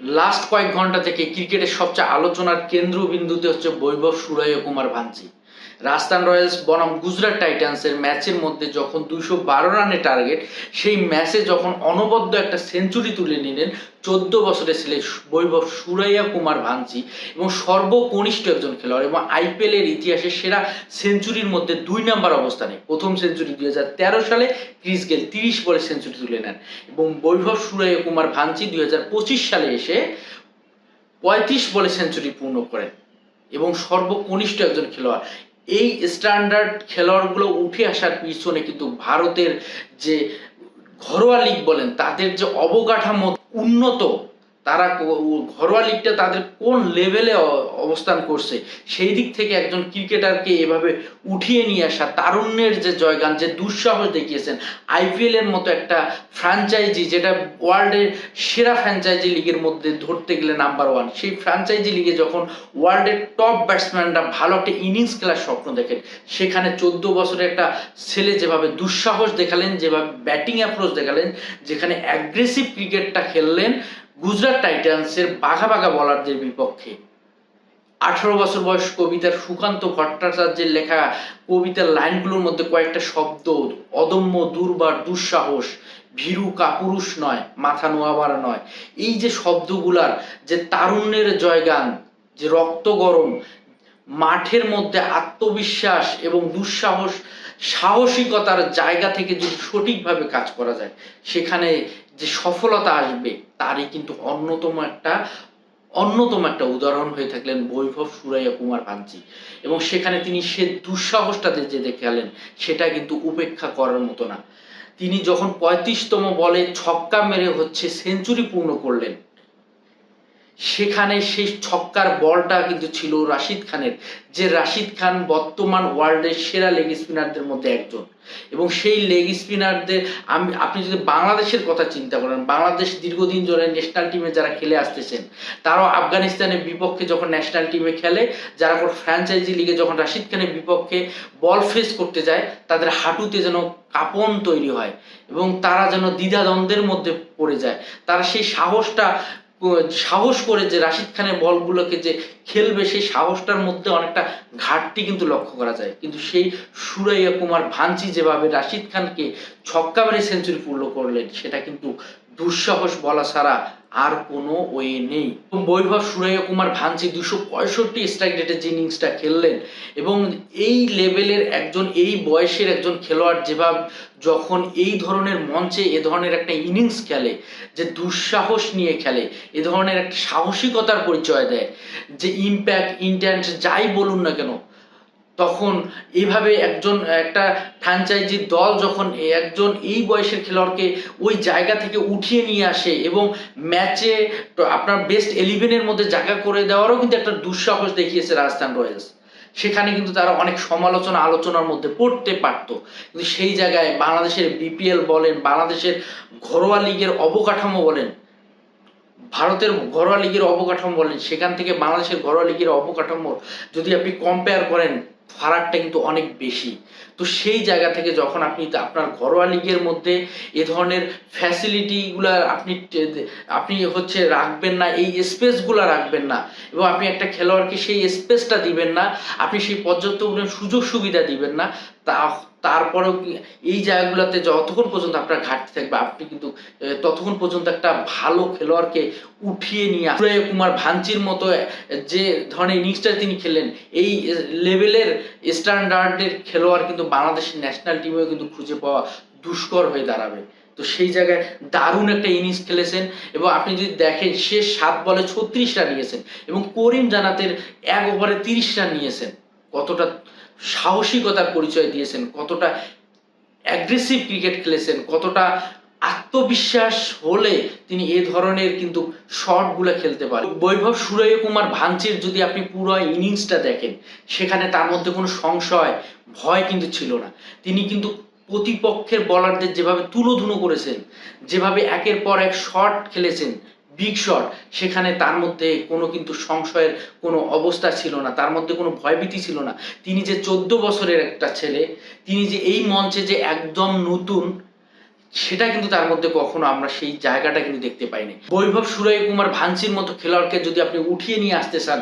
Last কয়েক ঘণ্টা থেকে ক্রিকেটের সবচেয়ে আলোচনার কেন্দ্রবিন্দুতে হচ্ছে বৈভব সুরাইয়া কুমার ভাঞ্চি। রাজস্থান রয়্যালস বনাম গুজরাট টাইটান্সের ম্যাচের মধ্যে যখন দুইশো বারো রানের টার্গেট, সেই ম্যাচে যখন অনবদ্য একটা সেঞ্চুরি তুলে নিলেন চোদ্দ বছরের ছেলে বৈভব সুরাইয়া কুমার ভাঞ্চি এবং সর্বকনিষ্ঠ একজন খেলোয়াড় এবং আইপিএল এর ইতিহাসে সেরা সেঞ্চুরির মধ্যে দুই নাম্বার অবস্থানে। প্রথম সেঞ্চুরি দুই হাজার তেরো সালে ক্রিস গেল তিরিশ বলে সেঞ্চুরি তুলে নেন এবং বৈভব সুরাইয়া কুমার ভাঞ্চি দুই সালে এসে পঁয়ত্রিশ বলে সেঞ্চুরি পূর্ণ করেন এবং সর্বকনিষ্ঠ একজন খেলোয়াড়। এই স্ট্যান্ডার্ড খেলোয়াড়গুলো উঠে আসার পিছনে কিন্তু ভারতের যে ঘরোয়া লিগ বলেন, তাদের যে অবকাঠামো উন্নত তারা ঘরোয়া লিগটা তাদের কোন লেভেলে অবস্থান করছে, সেই দিক থেকে একজন ক্রিকেটারকে এভাবে উঠিয়ে নিয়ে আসা, তারুণ্যের যে জয়গান, যে দুঃসাহস দেখিয়েছেন আইপিএল এর মতো একটা ফ্র্যাঞ্চাইজি যেটা ওয়ার্ল্ডের সেরা ফ্র্যাঞ্চাইজি লিগের মধ্যে ধরতে গেলে নাম্বার ওয়ান সেই ফ্র্যাঞ্চাইজি লিগে যখন ওয়ার্ল্ডের টপ ব্যাটসম্যানরা ভালো একটা ইনিংস খেলার স্বপ্ন দেখেন, সেখানে চোদ্দ বছরের একটা ছেলে যেভাবে দুঃসাহস দেখালেন, যেভাবে ব্যাটিং অ্যাপ্রোচ দেখালেন, যেখানে অ্যাগ্রেসিভ ক্রিকেটটা খেললেন গুজরাট টাইটান্সের বাঘা বাঘা বলারদের বিপক্ষে। আঠারো বছর বয়স কবিতার সুকান্ত ভট্টাচার্যের লেখা কবিতার লাইনগুলোর মধ্যে কয়েকটা শব্দ, অদম্য, দুর্বার, দুঃসাহস, ভীরু কাপুরুষ নয়, মাথা নোয়াবার নয়। এই যে শব্দগুলার যে তারুণ্যের জয়গান, যে রক্ত গরম, মাঠের মধ্যে আত্মবিশ্বাস এবং দুঃসাহস, সাহসিকতার জায়গা থেকে যদি সঠিকভাবে কাজ করা যায়, সেখানে যে সফলতা আসবে, তারই কিন্তু অন্যতম একটা অন্যতম একটা উদাহরণ হয়ে থাকলেন বৈভব সুরাইয়া কুমার পাঞ্চি এবং সেখানে তিনি সে দুঃসাহসটাতে যে দেখালেন সেটা কিন্তু উপেক্ষা করার মতো না। তিনি যখন পঁয়ত্রিশতম বলে ছক্কা মেরে হচ্ছে সেঞ্চুরি পূর্ণ করলেন সেখানে সেই ছক্কার বলটা কিন্তু ছিল রাশিদ খানের, যে রাশিদ খান বর্তমান ওয়ার্ল্ডের সেরা লেগ স্পিনারদের মধ্যে একজন। এবং সেই লেগ স্পিনারদের আমি, আপনি যদি বাংলাদেশের কথা চিন্তা করেন, বাংলাদেশ দীর্ঘদিন ধরে ন্যাশনাল টিমে যারা খেলে আসতেছেন, তারাও আফগানিস্তানের বিপক্ষে যখন ন্যাশনাল টিমে খেলে, যারা কোনো ফ্র্যাঞ্চাইজি লিগে যখন রাশিদ খানের বিপক্ষে বল ফেস করতে যায়, তাদের হাঁটুতে যেন কাঁপন তৈরি হয় এবং তারা যেন দ্বিধাদ্বন্দ্বের মধ্যে পড়ে যায়। তারা সেই সাহসটা সাহস করে যে রাশিদ খানের বলগুলোকে যে খেলবে, সেই সাহসটার মধ্যে অনেকটা ঘাটতি কিন্তু লক্ষ্য করা যায়। কিন্তু সেই সুরাইয়া কুমার ভাঞ্চি যেভাবে রাশিদ খানকে ছক্কা মেরে সেঞ্চুরি পূর্ণ করলেন, সেটা কিন্তু দুঃসাহস বলা ছাড়া আর কোনো ওয়ে নেই। বৈভব সুরাইয়া কুমার ভাঞ্চি দুশো পঁয়ষট্টি স্ট্রাইক রেটের যে ইনিংসটা খেললেন এবং এই লেভেলের একজন, এই বয়সের একজন খেলোয়াড় যেভাবে যখন এই ধরনের মঞ্চে এ ধরনের একটা ইনিংস খেলে, যে দুঃসাহস নিয়ে খেলে, এ ধরনের একটা সাহসিকতার পরিচয় দেয়, যে ইম্প্যাক্ট ইন্টেন্ট যাই বলুন না কেন তখন এইভাবে একজন, একটা ফ্র্যাঞ্চাইজির দল যখন একজন এই বয়সের খেলোয়াড়কে ওই জায়গা থেকে উঠিয়ে নিয়ে আসে এবং ম্যাচে আপনার বেস্ট ইলেভেনের মধ্যে জায়গা করে দেওয়ারও কিন্তু একটা দুঃসাহস দেখিয়েছে রাজস্থান রয়্যালস। সেখানে কিন্তু তারা অনেক সমালোচনা, আলোচনার মধ্যে পড়তে পারতো। কিন্তু সেই জায়গায় বাংলাদেশের বিপিএল বলেন, বাংলাদেশের ঘরোয়া লিগের অবকাঠামো বলেন ভারতের ঘরোয়া লিগের অবকাঠামো বলেন, সেখান থেকে বাংলাদেশের ঘরোয়া লিগের অবকাঠামো যদি আপনি কম্পেয়ার করেন, ফারাকটা কিন্তু অনেক বেশি। তো সেই জায়গা থেকে যখন আপনি আপনার ঘরোয়া লিগের মধ্যে এ ধরনের ফ্যাসিলিটিগুলো আপনি আপনি হচ্ছে রাখবেন না, এই স্পেসগুলো রাখবেন না, এবং আপনি একটা খেলোয়াড়কে সেই স্পেসটা দিবেন না, আপনি সেই পর্যাপ্ত সুযোগ সুবিধা দিবেন না, তা তারপরেও এই জায়গাগুলোতে যতক্ষণ পর্যন্ত আপনার ঘাটতি থাকবে, আপনি কিন্তু ততক্ষণ পর্যন্ত একটা ভালো খেলোয়াড়কে উঠিয়ে নিয়ে সুরাইয়া কুমার ভাঞ্চির মতো যে ধরনের ইনিংসটা তিনি খেলেন এই লেভেলের স্ট্যান্ডার্ডের খেলোয়াড় কিন্তু বাংলাদেশের ন্যাশনাল টিমেও কিন্তু খুঁজে পাওয়া দুষ্কর হয়ে দাঁড়াবে। তো সেই জায়গায় দারুণ একটা ইনিংস খেলেছেন এবং আপনি যদি দেখেন, শেষ সাত বলে ছত্রিশ রান নিয়েছেন এবং করিম জানাতের এক ওভারে তিরিশ রান নিয়েছেন, কতটা সাহসিকতার পরিচয় দিয়েছেন, কতটা অ্যাগ্রেসিভ ক্রিকেট খেলেছেন, কতটা আত্মবিশ্বাস হলে তিনি এ ধরনের কিন্তু শটগুলো খেলতে পারেন। বৈভব সুরাইয়া কুমার ভাঞ্চির যদি আপনি পুরো ইনিংসটা দেখেন, সেখানে তার মধ্যে কোনো সংশয়, ভয় কিন্তু ছিল না। তিনি কিন্তু প্রতিপক্ষের বলারদের যেভাবে তুলোধুনো করেছেন, যেভাবে একের পর এক শট খেলেছেন বিগ শট সেখানে তার মধ্যে কোনো কিন্তু সংশয়ের কোনো অবস্থা ছিল না, তার মধ্যে কোনো ভয়ভীতি ছিল না। তিনি যে চোদ্দ বছরের একটা ছেলে, তিনি যে এই মঞ্চে যে একদম নতুন, সেটা কিন্তু তার মধ্যে কখনো আমরা সেই জায়গাটা কিন্তু দেখতে পাইনি। বৈভব সুরাই কুমার ভাঞ্চির মতো খেলোয়াড়কে যদি আপনি উঠিয়ে নিয়ে আসতে চান,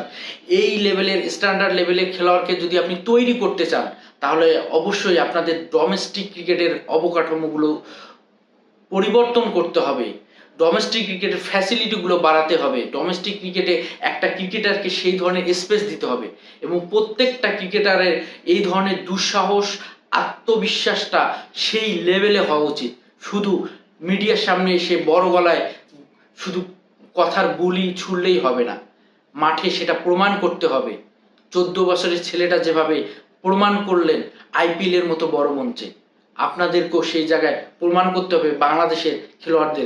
এই লেভেলের স্ট্যান্ডার্ড লেভেলের খেলোয়াড়কে যদি আপনি তৈরি করতে চান, তাহলে অবশ্যই আপনাদের ডোমেস্টিক ক্রিকেটের অবকাঠামোগুলো পরিবর্তন করতে হবে। ডোমেস্টিক ক্রিকেটের ফ্যাসিলিটিগুলো বাড়াতে হবে। ডোমেস্টিক ক্রিকেটে একটা ক্রিকেটারকে সেই ধরনের স্পেস দিতে হবে এবং প্রত্যেকটা ক্রিকেটারের এই ধরনের দুঃসাহস, আত্মবিশ্বাসটা সেই লেভেলে হওয়া উচিত। শুধু মিডিয়ার সামনে এসে বড় গলায় শুধু কথার বুলি ছুড়লেই হবে না। মাঠে সেটা প্রমাণ করতে হবে। চোদ্দ বছরের ছেলেটা যেভাবে প্রমাণ করলেন আইপিএলের মতো বড় মঞ্চে, আপনাদেরকেও সেই জায়গায় প্রমাণ করতে হবে বাংলাদেশের খেলোয়াড়দের